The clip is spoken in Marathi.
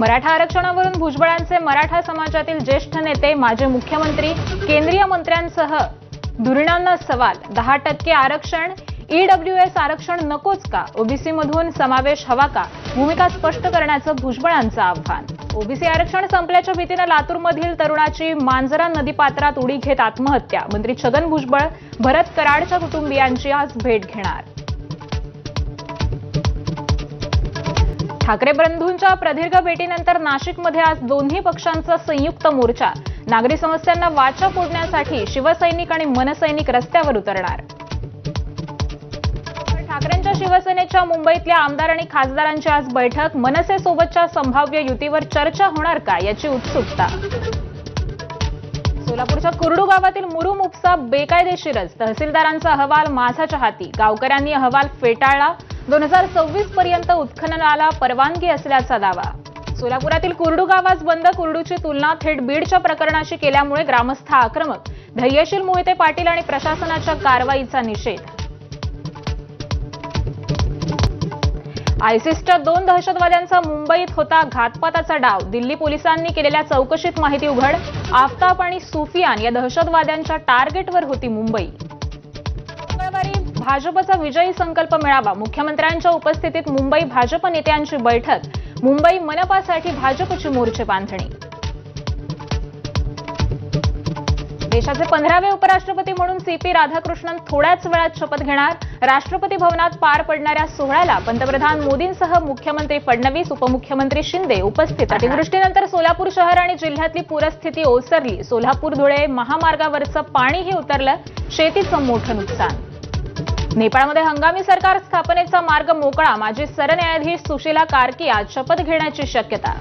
मराठा आरक्षणावरून भुजबळांचे मराठा समाजातील ज्येष्ठ नेते माजी मुख्यमंत्री केंद्रीय मंत्र्यांसह धुरीणांना सवाल. दहा टक्के आरक्षण ईडब्ल्यूएस आरक्षण नकोच का? ओबीसी मधून समावेश हवा का? भूमिका स्पष्ट करण्याचं भुजबळांचं आव्हान. ओबीसी आरक्षण संपल्याच्या भीतीनं लातूरमधील तरुणाची मांजरा नदीपात्रात उडी घेत आत्महत्या. मंत्री छगन भुजबळ भरत कराडच्या कुटुंबियांची आज भेट घेणार. ठाकरे बंधूंच्या प्रदीर्घ भेटीनंतर नाशिकमध्ये आज दोन्ही पक्षांचा संयुक्त मोर्चा. नागरी समस्यांना वाचा फोडण्यासाठी शिवसैनिक आणि मनसैनिक रस्त्यावर उतरणार. ठाकरेंच्या शिवसेनेच्या मुंबईतल्या आमदार आणि खासदारांची आज बैठक. मनसेसोबतच्या संभाव्य युतीवर चर्चा होणार का याची उत्सुकता. सोलापूरच्या कुर्डू गावातील मुरुम उपसा बेकायदेशीरच. तहसीलदारांचा अहवाल माझाच्या हाती गावकऱ्यांनी अहवाल फेटाळला. दोन हजार सव्वीस पर्यंत उत्खननाला परवानगी असल्याचा दावा. सोलापुरातील कुर्डू गावास बंद. कुर्डूची तुलना थेट बीडच्या प्रकरणाशी केल्यामुळे ग्रामस्थ आक्रमक. धैर्यशील मोहिते पाटील आणि प्रशासनाच्या कारवाईचा निषेध. आयसिसच्या दोन दहशतवाद्यांचा मुंबईत होता घातपाताचा डाव. दिल्ली पोलिसांनी केलेल्या चौकशीत माहिती उघड. आफताब आणि सुफियान या दहशतवाद्यांच्या टार्गेटवर होती मुंबई. भाजपचा विजयी संकल्प मिळावा. मुख्यमंत्र्यांच्या उपस्थितीत मुंबई भाजप नेत्यांची बैठक. मुंबई मनपासाठी भाजपची मोर्चे बांधणी. देशाचे पंधरावे उपराष्ट्रपती म्हणून सी पी राधाकृष्णन थोड्याच वेळात शपथ घेणार. राष्ट्रपती भवनात पार पडणाऱ्या सोहळ्याला पंतप्रधान मोदींसह मुख्यमंत्री फडणवीस उपमुख्यमंत्री शिंदे उपस्थित. अतिवृष्टीनंतर सोलापूर शहर आणि जिल्ह्यातली पूरस्थिती ओसरली. सोलापूर धुळे महामार्गावरचं पाणीही उतरलं. शेतीचं मोठं नुकसान. नेपाळमध्ये हंगामी सरकार स्थापनेचा मार्ग मोकळा माजी सरन्यायाधीश सुशीला कार्की आज शपथ घेण्याची शक्यता.